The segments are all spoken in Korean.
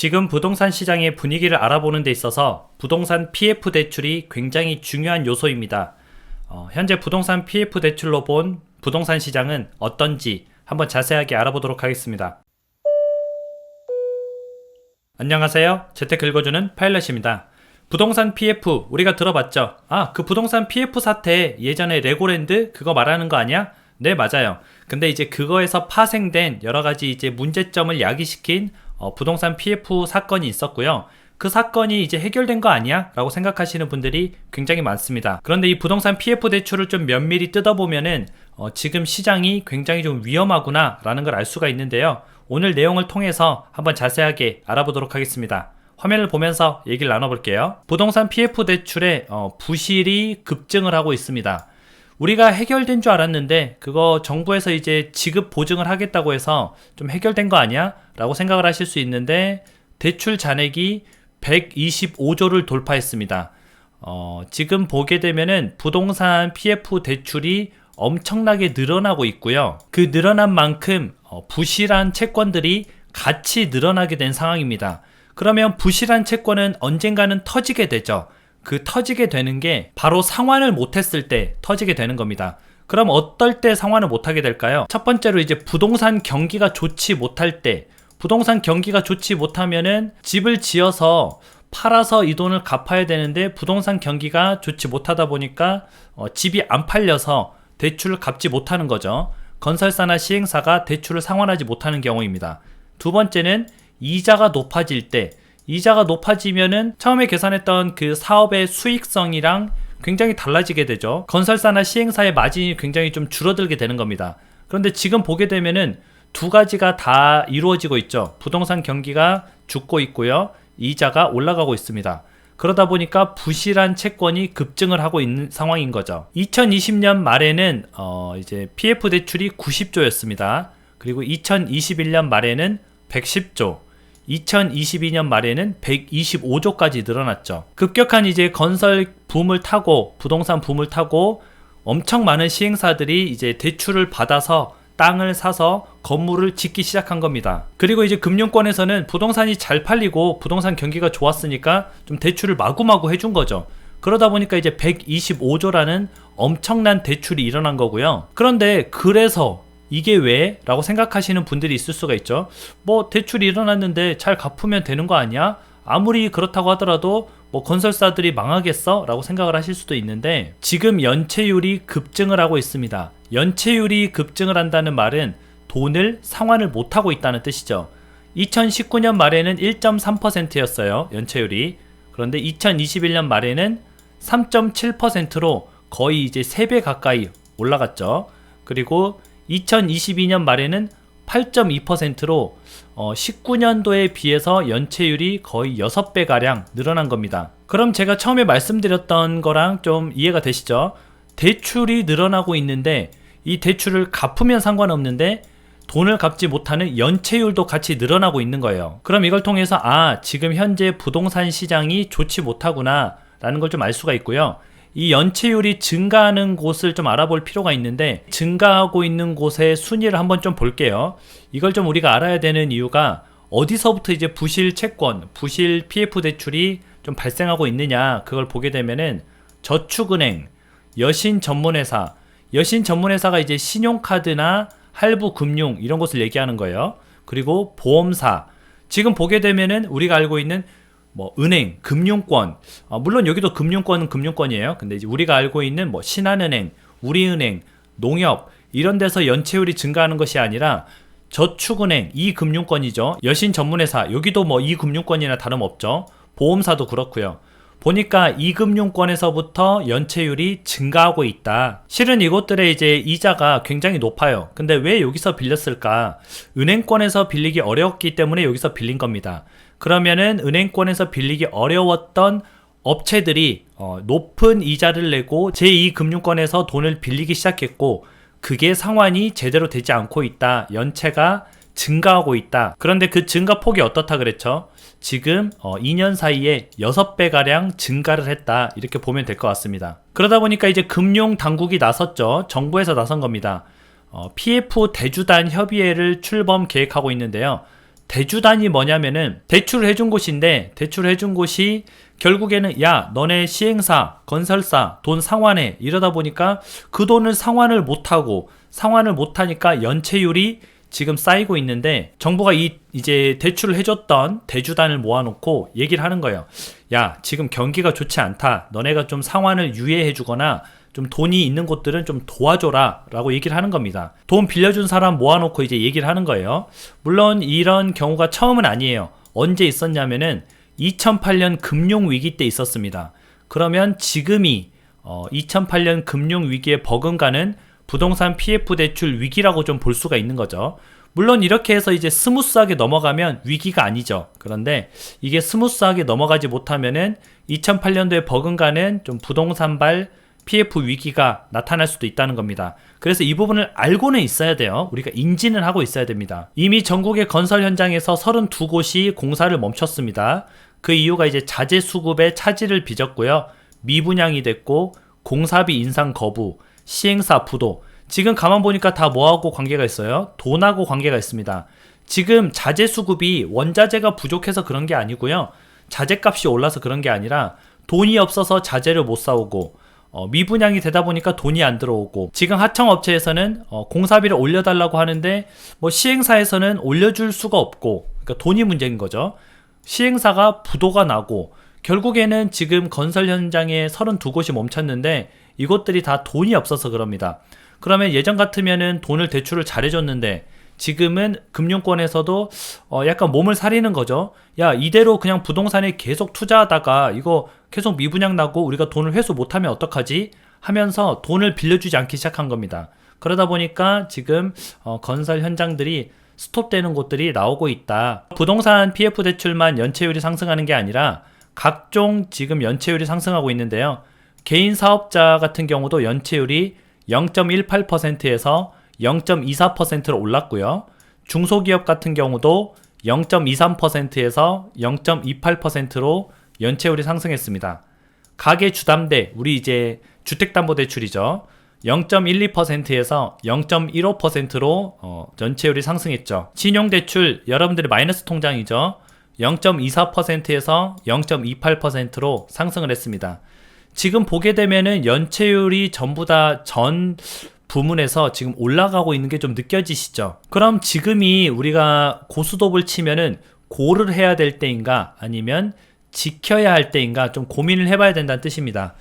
지금 부동산 시장의 분위기를 알아보는 데 있어서 부동산 PF 대출이 굉장히 중요한 요소입니다. 어, 현재 부동산 PF 대출로 본 부동산 시장은 어떤지 한번 자세하게 알아보도록 하겠습니다. 안녕하세요. 재테크 읽어주는 파일럿입니다. 부동산 PF 우리가 들어봤죠? 아, 그 부동산 PF 사태 예전에 레고랜드 그거 말하는 거 아니야? 네, 맞아요. 근데 이제 그거에서 파생된 여러 가지 이제 문제점을 야기시킨 어, 부동산 PF 사건이 있었고요. 그 사건이 이제 해결된 거 아니야? 라고 생각하시는 분들이 굉장히 많습니다. 그런데 이 부동산 PF 대출을 좀 면밀히 뜯어보면은 어, 지금 시장이 굉장히 좀 위험하구나 라는 걸 알 수가 있는데요. 오늘 내용을 통해서 한번 자세하게 알아보도록 하겠습니다. 화면을 보면서 얘기를 나눠볼게요. 부동산 PF 대출의 어, 부실이 급증을 하고 있습니다. 우리가 해결된 줄 알았는데 그거 정부에서 이제 지급 보증을 하겠다고 해서 좀 해결된 거 아니야? 라고 생각을 하실 수 있는데 대출 잔액이 125조를 돌파했습니다. 어, 지금 보게 되면은 부동산 PF 대출이 엄청나게 늘어나고 있고요. 그 늘어난 만큼 어, 부실한 채권들이 같이 늘어나게 된 상황입니다. 그러면 부실한 채권은 언젠가는 터지게 되죠. 그 터지게 되는 게 바로 상환을 못했을 때 터지게 되는 겁니다. 그럼 어떨 때 상환을 못하게 될까요? 첫 번째로 이제 부동산 경기가 좋지 못할 때, 부동산 경기가 좋지 못하면은 집을 지어서 팔아서 이 돈을 갚아야 되는데 부동산 경기가 좋지 못하다 보니까 어, 집이 안 팔려서 대출을 갚지 못하는 거죠. 건설사나 시행사가 대출을 상환하지 못하는 경우입니다. 두 번째는 이자가 높아질 때 이자가 높아지면은 처음에 계산했던 그 사업의 수익성이랑 굉장히 달라지게 되죠. 건설사나 시행사의 마진이 굉장히 좀 줄어들게 되는 겁니다. 그런데 지금 보게 되면은 두 가지가 다 이루어지고 있죠. 부동산 경기가 죽고 있고요. 이자가 올라가고 있습니다. 그러다 보니까 부실한 채권이 급증을 하고 있는 상황인 거죠. 2020년 말에는 어 이제 PF 대출이 90조였습니다. 그리고 2021년 말에는 110조, 2022년 말에는 125조까지 늘어났죠. 급격한 이제 건설 붐을 타고 부동산 붐을 타고 엄청 많은 시행사들이 이제 대출을 받아서 땅을 사서 건물을 짓기 시작한 겁니다. 그리고 이제 금융권에서는 부동산이 잘 팔리고 부동산 경기가 좋았으니까 좀 대출을 마구마구 해준 거죠. 그러다 보니까 이제 125조라는 엄청난 대출이 일어난 거고요. 그런데 그래서 이게 왜? 라고 생각하시는 분들이 있을 수가 있죠. 뭐 대출이 일어났는데 잘 갚으면 되는 거 아니야? 아무리 그렇다고 하더라도 뭐 건설사들이 망하겠어? 라고 생각을 하실 수도 있는데 지금 연체율이 급증을 하고 있습니다. 연체율이 급증을 한다는 말은 돈을 상환을 못하고 있다는 뜻이죠. 2019년 말에는 1.3%였어요. 연체율이. 그런데 2021년 말에는 3.7%로 거의 이제 3배 가까이 올라갔죠. 그리고 2022년 말에는 8.2%로 어, 19년도에 비해서 연체율이 거의 6배 가량 늘어난 겁니다. 그럼 제가 처음에 말씀드렸던 거랑 좀 이해가 되시죠? 대출이 늘어나고 있는데 이 대출을 갚으면 상관없는데 돈을 갚지 못하는 연체율도 같이 늘어나고 있는 거예요. 그럼 이걸 통해서 아, 지금 현재 부동산 시장이 좋지 못하구나 라는 걸 좀 알 수가 있고요. 이 연체율이 증가하는 곳을 좀 알아볼 필요가 있는데 증가하고 있는 곳의 순위를 한번 좀 볼게요. 이걸 좀 우리가 알아야 되는 이유가 어디서부터 이제 부실 채권, 부실 PF 대출이 좀 발생하고 있느냐 그걸 보게 되면은 저축은행, 여신 전문회사, 여신 전문회사가 이제 신용카드나 할부 금융 이런 것을 얘기하는 거예요. 그리고 보험사. 지금 보게 되면은 우리가 알고 있는 뭐 은행, 금융권, 어, 물론 여기도 금융권은 금융권이에요. 근데 이제 우리가 알고 있는 뭐 신한은행, 우리은행, 농협 이런 데서 연체율이 증가하는 것이 아니라 저축은행, 이 금융권이죠. 여신 전문회사 여기도 뭐 이 금융권이나 다름없죠. 보험사도 그렇고요. 보니까 이 금융권에서부터 연체율이 증가하고 있다. 실은 이곳들의 이제 이자가 굉장히 높아요. 근데 왜 여기서 빌렸을까? 은행권에서 빌리기 어려웠기 때문에 여기서 빌린 겁니다. 그러면은 은행권에서 빌리기 어려웠던 업체들이 어, 높은 이자를 내고 제2금융권에서 돈을 빌리기 시작했고 그게 상환이 제대로 되지 않고 있다. 연체가 증가하고 있다. 그런데 그 증가 폭이 어떻다 그랬죠? 지금 어, 2년 사이에 6배 가량 증가를 했다. 이렇게 보면 될 것 같습니다. 그러다 보니까 이제 금융 당국이 나섰죠. 정부에서 나선 겁니다. 어, PF 대주단 협의회를 출범 계획하고 있는데요. 대주단이 뭐냐면은 대출을 해준 곳인데 대출을 해준 곳이 결국에는 야 너네 시행사 건설사 돈 상환해 이러다 보니까 그 돈을 상환을 못하고 상환을 못하니까 연체율이 지금 쌓이고 있는데 정부가 이 이제 대출을 해줬던 대주단을 모아놓고 얘기를 하는 거예요. 야 지금 경기가 좋지 않다. 너네가 좀 상환을 유예해주거나 좀 돈이 있는 곳들은 좀 도와줘라 라고 얘기를 하는 겁니다. 돈 빌려준 사람 모아놓고 이제 얘기를 하는 거예요. 물론 이런 경우가 처음은 아니에요. 언제 있었냐면은 2008년 금융위기 때 있었습니다. 그러면 지금이 어, 2008년 금융위기에 버금가는 부동산 PF 대출 위기라고 좀 볼 수가 있는 거죠. 물론 이렇게 해서 이제 스무스하게 넘어가면 위기가 아니죠. 그런데 이게 스무스하게 넘어가지 못하면은 2008년도에 버금가는 좀 부동산발 PF 위기가 나타날 수도 있다는 겁니다. 그래서 이 부분을 알고는 있어야 돼요. 우리가 인지는 하고 있어야 됩니다. 이미 전국의 건설 현장에서 32곳이 공사를 멈췄습니다. 그 이유가 이제 자재 수급에 차질을 빚었고요. 미분양이 됐고 공사비 인상 거부, 시행사 부도. 지금 가만 보니까 다 뭐하고 관계가 있어요? 돈하고 관계가 있습니다. 지금 자재 수급이 원자재가 부족해서 그런 게 아니고요. 자재값이 올라서 그런 게 아니라 돈이 없어서 자재를 못 사오고 어, 미분양이 되다 보니까 돈이 안 들어오고 지금 하청 업체에서는 어, 공사비를 올려달라고 하는데 뭐 시행사에서는 올려줄 수가 없고 그러니까 돈이 문제인 거죠. 시행사가 부도가 나고 결국에는 지금 건설 현장에 32곳이 멈췄는데 이곳들이 다 돈이 없어서 그럽니다. 그러면 예전 같으면은 돈을 대출을 잘해줬는데 지금은 금융권에서도 어 약간 몸을 사리는 거죠. 야 이대로 그냥 부동산에 계속 투자하다가 이거 계속 미분양 나고 우리가 돈을 회수 못하면 어떡하지? 하면서 돈을 빌려주지 않기 시작한 겁니다. 그러다 보니까 지금 어 건설 현장들이 스톱되는 곳들이 나오고 있다. 부동산 PF 대출만 연체율이 상승하는 게 아니라 각종 지금 연체율이 상승하고 있는데요. 개인 사업자 같은 경우도 연체율이 0.18%에서 0.24%로 올랐고요. 중소기업 같은 경우도 0.23%에서 0.28%로 연체율이 상승했습니다. 가계 주담대, 우리 이제 주택담보대출이죠. 0.12%에서 0.15%로 어, 연체율이 상승했죠. 신용대출, 여러분들의 마이너스 통장이죠. 0.24%에서 0.28%로 상승을 했습니다. 지금 보게 되면은 연체율이 전부 다 전 부문에서 지금 올라가고 있는 게 좀 느껴지시죠? 그럼 지금이 우리가 고수톱을 치면은 고를 해야 될 때인가 아니면 지켜야 할 때인가 좀 고민을 해봐야 된다는 뜻입니다.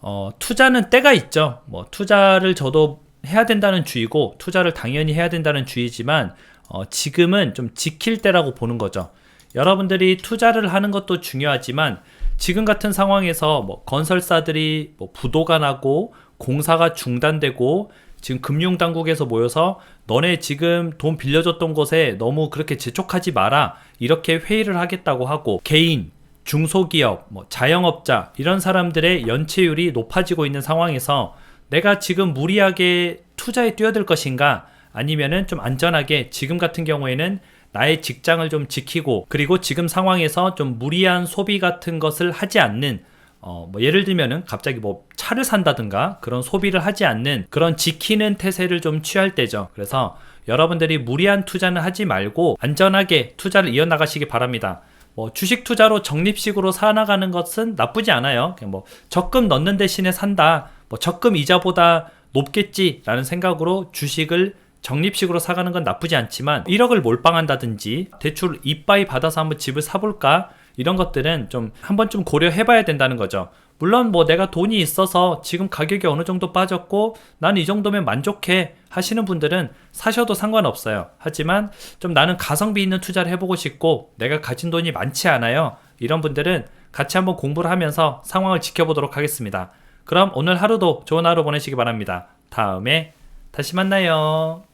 어, 투자는 때가 있죠. 뭐 투자를 저도 해야 된다는 주의고 투자를 당연히 해야 된다는 주의지만 어, 지금은 좀 지킬 때라고 보는 거죠. 여러분들이 투자를 하는 것도 중요하지만 지금 같은 상황에서 뭐 건설사들이 뭐 부도가 나고 공사가 중단되고 지금 금융당국에서 모여서 너네 지금 돈 빌려줬던 곳에 너무 그렇게 재촉하지 마라. 이렇게 회의를 하겠다고 하고 개인 중소기업, 뭐 자영업자 이런 사람들의 연체율이 높아지고 있는 상황에서 내가 지금 무리하게 투자에 뛰어들 것인가? 아니면은 좀 안전하게 지금 같은 경우에는 나의 직장을 좀 지키고 그리고 지금 상황에서 좀 무리한 소비 같은 것을 하지 않는 어, 뭐 예를 들면은 갑자기 뭐 차를 산다든가 그런 소비를 하지 않는 그런 지키는 태세를 좀 취할 때죠. 그래서 여러분들이 무리한 투자는 하지 말고 안전하게 투자를 이어나가시기 바랍니다. 뭐 주식 투자로 적립식으로 사나가는 것은 나쁘지 않아요. 그냥 뭐 적금 넣는 대신에 산다. 뭐 적금 이자보다 높겠지라는 생각으로 주식을 적립식으로 사가는 건 나쁘지 않지만 1억을 몰빵한다든지 대출 이빠이 받아서 한번 집을 사볼까 이런 것들은 좀 한번 좀 고려해 봐야 된다는 거죠. 물론 뭐 내가 돈이 있어서 지금 가격이 어느 정도 빠졌고 나는 이 정도면 만족해 하시는 분들은 사셔도 상관없어요. 하지만 좀 나는 가성비 있는 투자를 해보고 싶고 내가 가진 돈이 많지 않아요. 이런 분들은 같이 한번 공부를 하면서 상황을 지켜보도록 하겠습니다. 그럼 오늘 하루도 좋은 하루 보내시기 바랍니다. 다음에 다시 만나요.